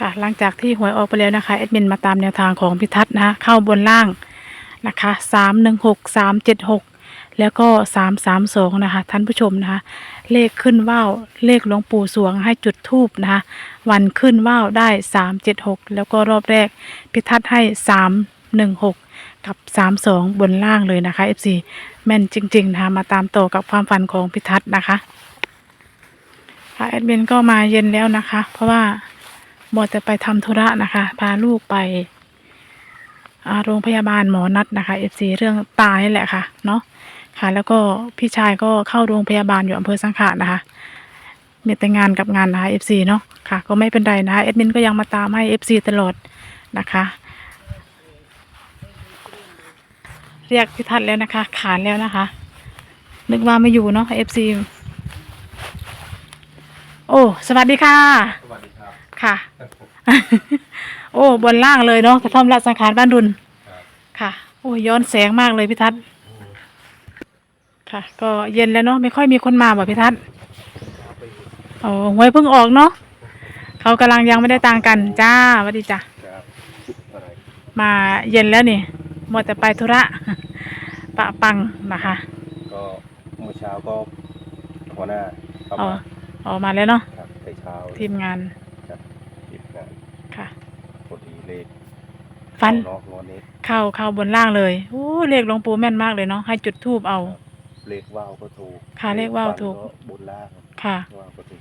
ค่ะหลังจากที่หวยออกไปแล้วนะคะแอดมินมาตามแนวทางของพิทัศน์นะคะเข้าบนล่างนะคะสามหนึ่งหกสามเจ็ดหกแล้วก็สามสามสองนะคะท่านผู้ชมนะคะ เลขขึ้นว่าวเลขหลวงปู่สวงให้จุดทูบนะคะวันขึ้นว่าวได้สามเจ็ดหกแล้วก็รอบแรกพิทัศน์ให้สามหนึ่งหกกับสามสองบนล่างเลยนะคะ FC แม่นจริงๆนะคะมาตามต่อกับความฝันของพิทัศน์นะคะแอดมินก็มาเย็นแล้วนะคะ เพราะว่า หมดแต่ไปทำธุระนะคะ พาลูกไปโรงพยาบาลหมอนัดนะคะเอฟซีเรื่องตายนี่แหละค่ะเนาะค่ะ แล้วก็พี่ชายก็เข้าโรงพยาบาลอยู่อำเภอสังขะนะคะ มีแต่งานกับงานนะคะเอฟซีเนาะค่ะ ก็ไม่เป็นไรนะคะเอดมินก็ยังมาตามให้เอฟซีตลอดนะคะ เรียกพิทัศน์แล้วนะคะ ขานแล้วนะคะ นึกว่าไม่อยู่เนาะเอฟซีโอ้สวัสดีค่ะสวัสดี ครับค่ะ โอ้บนล่างเลยเนาะกระท่อมราชสังขารบ้านรุนครับค่ะ โอ้ยย้อนแสงมากเลยพี่ทัศน์ค่ะ ก็เย็นแล้วเนาะไม่ค่อยมีคนมาบ่พี่ทัศน์โอ้หวยเพิ่งออกเนาะเขากำลังยังไม่ได้ตังค์กันจ้าสวัสดีจ้ะครับอะไรมาเย็นแล้วนี่หมดแต่ไปธุระปะปังนะคะก็เมื่อเช้าก็หัวหน้าเข้าอ๋อมาออกมาแล้วเนาะครับแต่เช้าทีมงานครับทีมงาน ค่ะ พอดีเลขฟันเอาเนาะงอนนี้เข้าเข้าบนล่างเลยโอ้เลขหลวงปู่แม่นมากเลยเนาะให้จุดทูบเอา เลขว่าวก็ถูกค่ะเลขว่าวถูก ฟันบนล่างค่ะ ว่าวก็ถูก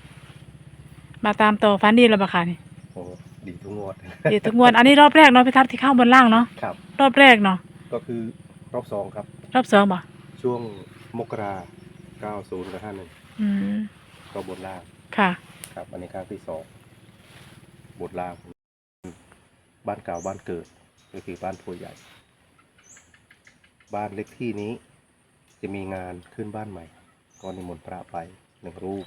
มาตามต่อฟันดีแล้วปะคะนี่โอ้ดีทุกงวดเดี๋ยวทุกงวดอันนี้รอบแรกเนาะพิทัศน์ที่เข้าบนล่างเนาะครับ รอบแรกเนาะก็คือรอบสองครับ รอบสองบ่ช่วงมกราเก้าศูนย์กับห้าหนึ่งอืมก็บนล่างค่ะ ครับ อันนี้ครั้งที่สองบนล่าง บ้านเก่าบ้านเกิด ก็คือบ้านพัวใหญ่ บ้านเล็กที่นี้จะมีงานขึ้นบ้านใหม่ก็นิมนต์พระไปหนึ่งรูป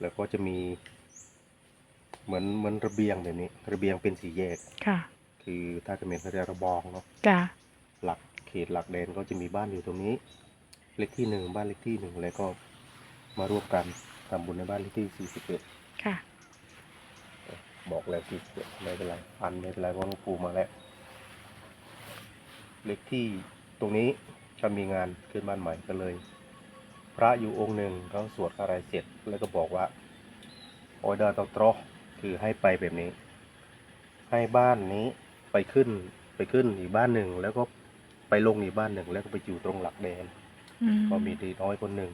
แล้วก็จะมีเหมือนเหมือนระเบียงแบบนี้ ระเบียงเป็นสีแยกค่ะ คือถ้าจะเป็นเขาเรียกระบองเนาะจ้าหลักเขตหลักแดนก็จะมีบ้านอยู่ตรงนี้ เลขที่หนึ่งบ้านเลขที่หนึ่งแล้วก็มาร่วมกันทำบุญในบ้านเลขที่สี่สิบเอ็ดค่ะ บอกแล้วสี่สิบเอ็ดไม่เป็นไรพันไม่เป็นไรเพราะหลวงปู่มาแล้ว เลขที่ตรงนี้ก็มีงานขึ้นบ้านใหม่ก็เลย พระอยู่องค์หนึ่งเขาสวดอะไรเสร็จแล้วก็บอกว่าออเดอร์ตอตรอคือให้ไปแบบนี้ ให้บ้านนี้ไปขึ้นไปขึ้นอีกบ้านหนึ่ง แล้วก็ไปลงอีกบ้านหนึ่ง แล้วก็ไปอยู่ตรงหลักแดนอืมก็มีเด็กน้อยคนหนึ่ง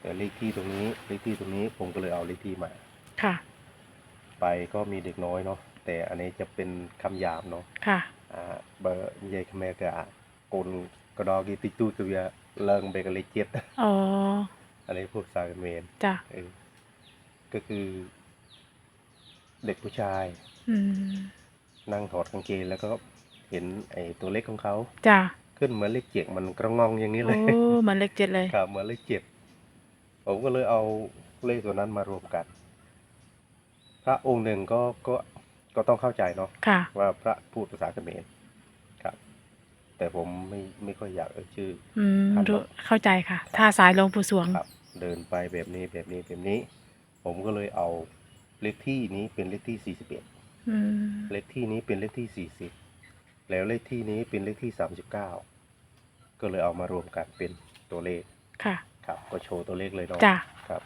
แต่เลขที่ตรงนี้เลขที่ตรงนี้ผมก็เลยเอาเลขที่มา ค่ะ ไปก็มีเด็กน้อยเนาะแต่อันนี้จะเป็นคำหยาบเนาะค่ะ อ่าเบอร์ยายขแม่ก็อะโกนกระดอกีติดตู้ตัวเวียเลิงไปกันเลยเจ็ดอ๋ออันนี้พวกสายเมนจ้าเออก็คือ เด็กผู้ชาย อืมนั่งถอดกางเกงแล้วก็เห็นไอ้ตัวเล็กของเขาจ้าขึ้นเหมือนเลขเจ็ดมันกระงองอย่างนี้เลโอ้ยเหมือนเลขเจ็ดเลยครับเหมือนเลขเจ็ดผมก็เลยเอาเลขตัวนั้นมารวมกัน พระองค์หนึ่งก็ก็ก็ต้องเข้าใจเนาะค่ะ ว่าพระพูดภาษาเขมรครับ แต่ผมไม่ไม่ค่อยอยากเอ่ยชื่อ อืมครับ รู้เข้าใจค่ะท่าสายหลวงปู่สวง ครับ เดินไปแบบนี้แบบนี้แบบนี้ ผมก็เลยเอาเลขที่นี้เป็นเลขที่สี่สิบเอ็ดอืมเลขที่นี้เป็นเลขที่สี่สิบแล้วเลขที่นี้เป็นเลขที่สามสิบเก้าก็เลยเอามารวมกันเป็นตัวเลขค่ะ ครับ ก็โชว์ตัวเลขเลยเนาะจ้าครับ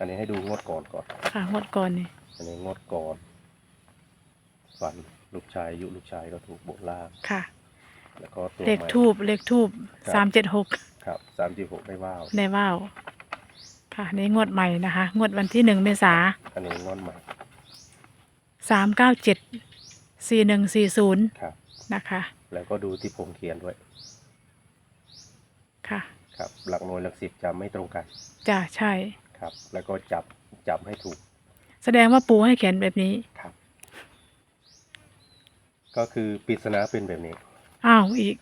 อันนี้ให้ดูงวดก่อนก่อน ค่ะงวดก่อนนี่อันนี้งวดก่อนฝันลูกชายอายุลูกชายก็ถูกโบกล่างค่ะ แล้วก็ตัวเลขใหม่ ทูบเลขทูบครับ สามเจ็ดหกครับสามสิบหกได้ว่าวในว่าวค่ะนี่งวดใหม่นะคะ งวดวันที่หนึ่งเมษาอันนี้งวดใหม่สามเก้าเจ็ดสี่หนึ่งสี่ศูนย์ครับ นะคะ แล้วก็ดูที่ผมเขียนด้วยค่ะ ครับ หลักหน่วยหลักสิบจะไม่ตรงกันจ้าใช่ ครับ แล้วก็จับจับให้ถูกแสดงว่าปูให้เขียนแบบนี้ ครับ ก็คือปริศนาเป็นแบบนี้อ้าวอีก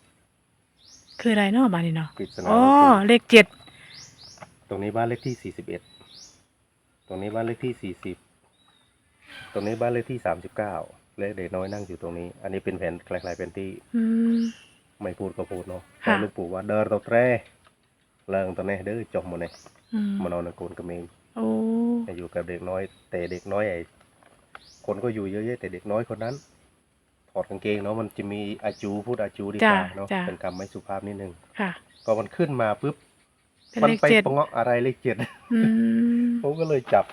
คืออะไรเนาะบานนี้เนาะปริศนาอ๋อก็คือเลขเจ็ดตรงนี้บ้านเลขที่สี่สิบเอ็ดตรงนี้บ้านเลขที่สี่สิบตรงนี้บ้านเลขที่สามสิบเก้าเลขเด็กน้อยนั่งอยู่ตรงนี้ อันนี้เป็นแผนคล้ายๆเป็นที่อืม ไม่พูดก็พูดเนาะค่ะ แต่ลูกปู่ว่าเดินตัวแตร เลิงตัวนี้เด้อจบหมดเลยอืมมานอนในโกนกระเมงโโอ้จะอยู่กับเด็กน้อย แต่เด็กน้อยไอ้คนก็อยู่เยอะแยะแต่เด็กน้อยคนนั้นถอดกางเกงเนาะมันจะมีอาจูพูดอาจูดีกว่าเนาะเป็นคำไม่สุภาพนิดนึงค่ะก็มันขึ้นมาปุ๊บเป็นมันเลขไปเจ็ดประเงาะอะไรเลขเจ็ดอืมผมก็เลยจับ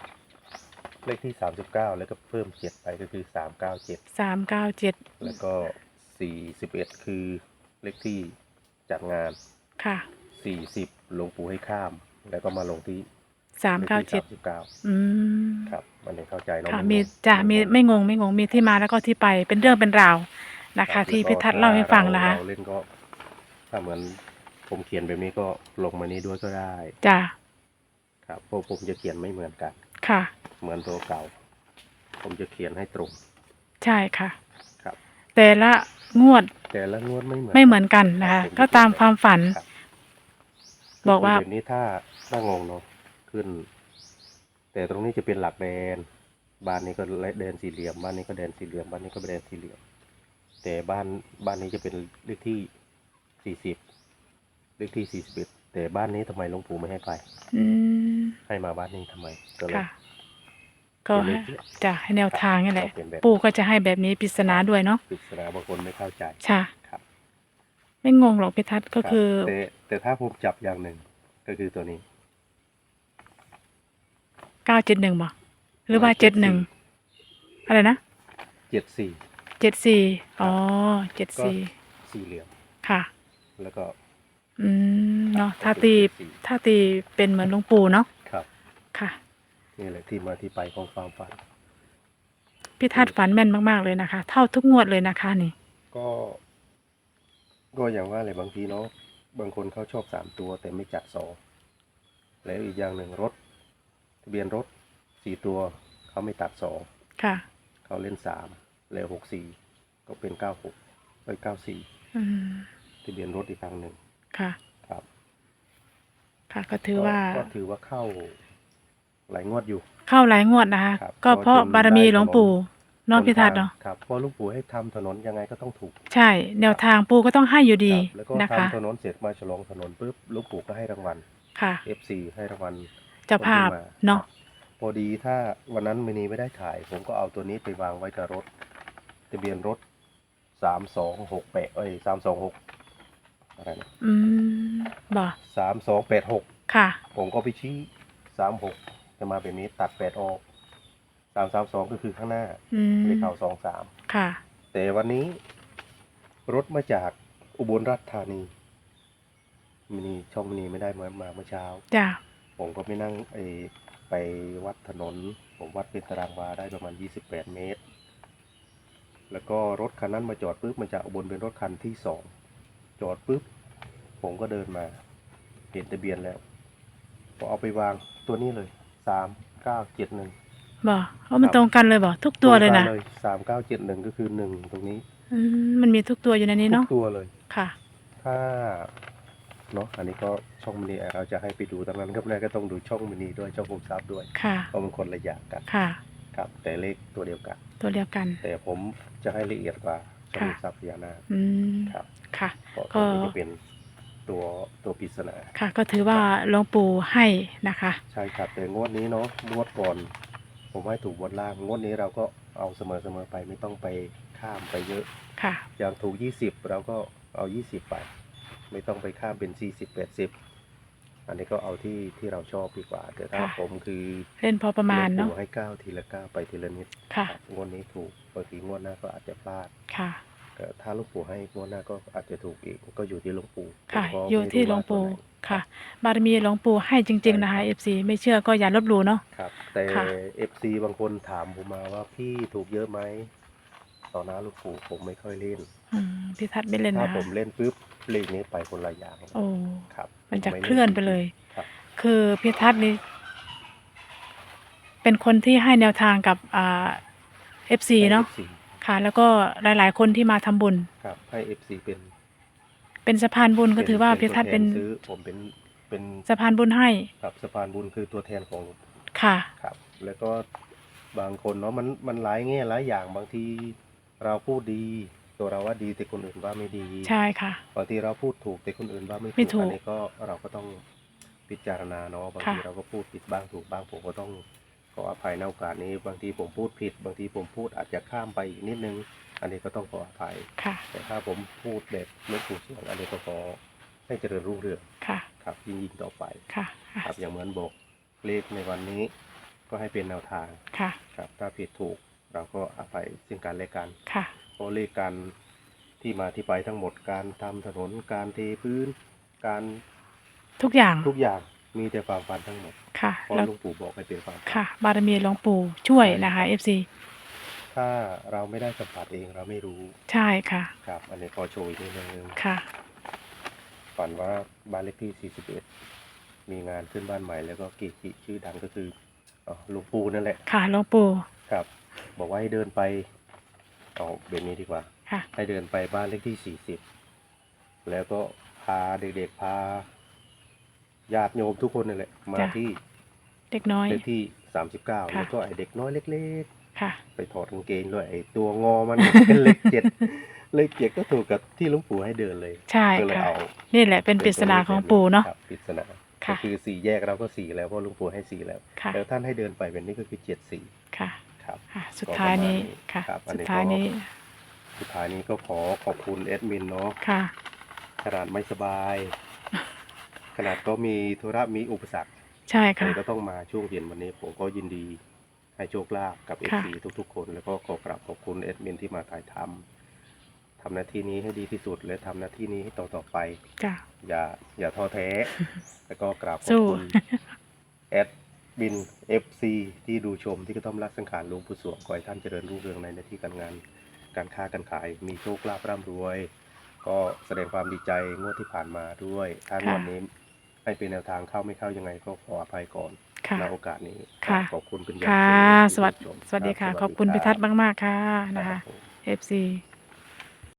เลขที่สามสิบเก้าแล้วก็เพิ่มเจ็ดไปก็คือสามเก้าเจ็ดสามเก้าเจ็ดแล้วก็สี่สิบเอ็ดคือเลขที่จัดงานค่ะ สี่สิบหลวงปู่ให้ข้าม แล้วก็มาลงที่สามเก้าเจ็ดสิบเก้าอืมครับ มันยังเข้าใจเนาะค่ะนมีงงจ้ะมีไม่งงไม่งงมีที่มาแล้วก็ที่ไปเป็นเรื่องเป็นราวนะคะรับที่แล้วก็พิทัศน์เล่าให้ฟังนะคะเราเล่นก็ถ้าเหมือนผมเขียนแบบนี้ก็ลงมานี้ด้วยก็ได้จ้ะครับเพราะผมจะเขียนไม่เหมือนกัน ค่ะ เหมือนตัวเก่า ผมจะเขียนให้ตรง ใช่ค่ะ ครับ แต่ละงวด แต่ละงวดไม่เหมือนไม่เหมือนกันนะรัคะบผมก็ตามความฝันครับ บอกว่าคืแบบนี้ถ้าถ้างงเนาะขึ้น แต่ตรงนี้จะเป็นหลักแดน บ้านนี้ก็แดนสี่เหลี่ยม บ้านนี้ก็แดนสี่เหลี่ยม บ้านนี้ก็แดนสี่เหลี่ยม แต่บ้านบ้านนี้จะเป็นเลขที่สี่สิบเลขที่สี่สิบเอ็ดแต่บ้านนี้ทำไมหลวงปู่ไม่ให้ไป อืมให้มาบ้านนี้ทำไมก็เลย ค่ะ ก็เป็นเลให้ขที่จะให้แนวทางนี่แหละ เป็นแบบปู่ก็จะให้แบบนี้ปริศนาด้วยเนาะปริศนาบางคนไม่เข้าใจใช่ครับ ไม่งงหรอกพิทัศน์ก็คือ รับแต่แต่ถ้าผมจับอย่างหนึ่งก็คือตัวนี้ เก้าเจ็ดหนึ่งบ่หรือว่าเจ็ดหนึ่งอะไรนะเจ็ดสี่ เจ็ดสี่อ๋อเจ็ดก็ สี่สี่เหลี่ยม ค่ะ แล้วก็ อืมเนาะถ้าตีเป็นสี่ถ้าตีเป็นเหมือนหลวงปู่เนาะครับ ค่ะ นี่แหละที่มาที่ไปของความฝัน พี่ทัดฝันแม่นมาก ๆ เลยนะคะ เท่าทุกงวดเลยนะคะนี่ ก็ ก็อย่างว่าเลยบางทีเนาะบางคนเขาชอบสามตัว แต่ไม่จัดสองแล้วอีกอย่างหนึ่งรถทะเบียนรถสี่ตัวเขาไม่ตัดสองค่ะ เขาเล่นสามแล้วหกสี่ก็เป็นเก้าหกไปเก้าสี่อืมทะเบียนรถอีกครั้งหนึ่งค่ะ ครับ ค่ะก็ถือว่าก็ถือว่าเข้าหลายงวดอยู่ เข้าหลายงวดนะคะครับก็เพราะก็จนบารมีได้หลวงปู่ เน้องต้พิทัศน์เนาะครับเพราะหลูกปู่ให้ทำถนนยังไงก็ต้องถูก ใช่ แนวทางปู่ก็ต้องให้อยู่ดีครับแล้วก็นะคะทำถนนเสร็จมาฉลองถนนปุ๊บหลูกปู่ก็ให้รางวัลค่ะ FC ให้รางวัลเจ้าภาพคนที่มเนาะครับพอดีถ้าวันนั้นมินีไม่ได้ถ่าย ผมก็เอาตัวนี้ไปวางไว้กับรถทะเบียนรถสามสองหกแปดเอ้ยสามสองหกอะไรนะอืมบ่สามสองแปดหกค่ะ ผมก็ไปชี้สามหกจะมาแบบนี้ตัดแปดออก สามสามสองก็คือข้างหน้าอืมเลขเข่าสองสามค่ะ แต่วันนี้ รถมาจากอุบลราชธานีมินีช่องมินีไม่ได้มามาเมื่อเช้า จ้ะ ผมก็ไปนั่งไอไปวัดถนน ผมวัดเป็นตารางวาได้ประมาณ 28 เมตร แล้วก็รถคันนั้นมาจอดปุ๊บมันจะอุบลเป็นรถคันที่สองจอดปุ๊บผมก็เดินมา เห็นทะเบียนแล้วพอเอาไปวางตัวนี้เลยสามเก้าเจ็ดหนึ่ง บ่เพราะมันตรงกันเลยบ่ทุกตัวเลยนะสามเก้าเจ็ดหนึ่งก็คือหนึ่งตรงนี้อืมมันมีทุกตัวอยู่ในนี้ทุเนาะกตัวเลยค่ะ ถ้าเนาะอันนี้ก็ช่องมินิเราจะให้ไปดูดังนั้นก็แรกก็ต้องดูช่องมินิด้วยช่องผมซับด้วยค่ะเพราะมันคนละอย่างกันค่ะครับแต่เลขตัวเดียวกัน ตัวเดียวกัน แต่ผมจะให้ละเอียดกว่าช่องค่ะซับพญานาคอืมครับค่ะเพราะก็ตัวนี้จะเป็นตัวตัวปริศนาค่ะ ก็ถือว่าหลวงปู่ให้นะคะ ใช่ครับแต่งวดนี้เนาะงวดก่อน ผมให้ถูกบนล่างงวดนี้เราก็เอาเสมอเสมอไปไม่ต้องไปข้ามไปเยอะ ค่ะ อย่างถูกยี่สิบเราก็เอายี่สิบไป ไม่ต้องไปข้ามเป็นสี่สิบแปดสิบอันนี้ก็เอาที่ที่เราชอบดีกว่า แต่ถ้าค่ะ ผมคือเล่นพอประมาณเนาะหลวงปู่ให้ก้าวทีละก้าวไปทีละนิดค่ะครับงวดนี้ถูกบางทีงวดหน้าก็อาจจะพลาด ค่ะแต่ ถ้าหลวงปู่ให้งวดหน้าก็อาจจะถูกอีกก็อยู่ที่หลวงปู่ค่ะ ผมก็อยู่ที่ไม่หลรู้วงปู่าตัวไหนค่ะ บารมีหลวงปู่ให้จริง ๆ นะคะ FC ไม่เชื่อก็อย่าลบหลู่เนาะ ครับ แต่ค่ะ เอฟซีบางคนถามผมมาว่าพี่ถูกเยอะไหมตอนนั้นหลวงปู่ผมไม่ค่อยเล่น อืมพี่ทัศน์ไม่เล่นถ้านะผคะมเล่นปุ๊บเลขนี้ไปคนละอย่างโอ้ครับมันจะผเคลื่อนไปเลย ครับ คือพี่ทัศน์นี่เป็นคนที่ให้แนวทางกับอ่า FC เนาะให้ FC ค่ะ แล้วก็หลาย ๆ คนที่มาทำบุญ ครับให้เอฟซีเป็นเป็นสะพานบุญก็ถือว่าป็พี่ทัศน์เป็นตัวแทซื้อผมเป็นเป็นสะพานบุญให้ครับสะพานบุญคือตัวแทนของค่ะ ครับ แล้วก็บางคนเนาะมันมันหลายแง่หลายอย่างบางทีเราพูดดีตัวเราว่าดีแต่คนอื่นว่าไม่ดีใช่ค่ะ บางทีเราพูดถูกแต่คนอื่นว่าไม่ไม่ถูถูกกอันนี้ก็เราก็ต้องพิจารณาเนาะบางค่ะทีเราก็พูดผิดบ้างถูกบ้างผมก็ต้องข ออภัยในโอกาสนี้บางทีผมพูดผิด บางทีผมพูดอาจจะข้ามไปอีกนิดนึง อันนี้ก็ต้องขออภัย ค่ะ แต่ถ้าผมพูดแบบไม่ถูกส่วนอันนี้ก็ขอให้เจริญรุ่งเรืองค่ะ ครับยิ่งยิ่งต่อไปค่ะอะครับอย่างเหมือนบอกเลขในวันนี้ ก็ให้เป็นแนวทางค่ะ ครับ ถ้าผิดถูกเราก็อภัยซึ่งกันและกันค่ะ เพราะเลขการที่มาที่ไปทั้งหมดการทำถนนการเทพื้น การทุกอย่าง ทุกอย่างมีแต่ความฝันทั้งหมด ค่ะเพราะแล้วหลุงปู่บอกให้เป็นความฝันค่ะ บารมีหลวงปู่ช่วยนะคะ FC ถ้าเราไม่ได้สัมผัสเองเราไม่รู้ใช่ค่ะ ครับ อันนี้ขอโชว์อีกนิดนึงค่ะ ฝันว่าบ้านเลขที่ 41 มีงานขึ้นบ้านใหม่ แล้วก็เกจิชื่อดังก็คืออ๋อหลวงปู่นั่นแหละค่ะหลวงปู่ครับ บอกว่าให้เดินไปเอาเบบนี้ดีกว่า ค่ะ ให้เดินไปบ้านเลขที่ 40 แล้วก็พาเด็กๆพา ญาติโยมทุกคนนั่นแหละ มาจ้ะ ที่เด็กน้อย เลขที่39ค่ะ แล้วก็ไอเด็กน้อยเล็ก ค่ะ ๆ ไปถอดกางเกงด้วยไอตัวงอมัน เป็นเลขเจ็ดเลขเจ็ดก็ถูกกับที่หลุงปู่ให้เดินเลยใช่ก็เลยค่ะ เอานี่แหละเป็นปริศนาของปู่เนาะ ครับปริศนาค่ะก็คือสี่แยกเราก็สี่แล้วเพราะหลุงปู่ให้สี่แล้ว ค่ะ แล้วท่านให้เดินไปแบบนี้ก็คือเจ็ดสี่ค่ะครับค่ะสุดท้ายนี้ค่ะ ครับอันสุดนี้ท้ายก็นี้สุดท้ายนี้ก็ขอขอบคุณแอดมินเนาะค่ะ ขนาดไม่สบาย ขนาดก็มีธุระมีอุปสรรคใช่เลค่ะยก็ต้องมาช่วงเย็นวันนี้ผมก็ยินดีให้โชคลาภกับเอค่ะซีทุกๆ คน แล้วก็ขอกราบขอบคุณแอดมินที่มาถ่ายทำทำหน้าที่นี้ให้ดีที่สุด และทำหน้าที่นี้ให้ต่อต่อๆไปจ้ะอย่าอย่าท้อแท้ แล้วก็กราบขอบสู้คุณแอดมินเอฟซีที่ดูชมที่กระท่อมรักสังขารหลวงปู่สวงขอให้ท่านเจริญรุ่งเรืองในหน้าที่การงาน การค้าการขาย มีโชคลาภร่ำรวย ก็แสดงความดีใจงวดที่ผ่านมาด้วยถ้างวดนี้ ให้เป็นแนวทางเข้าไม่เข้ายังไงก็ขออภัยก่อนค่ะ ณโอกาสนี้ค่ะ ขอบคุณเป็นอย่างค่ะ สูงที่สวัสดีดูชมสวัสดีค่ะ รับขอบคุณรัพิทัศน์มาก ๆ ค่ะ นะคะรับผม FC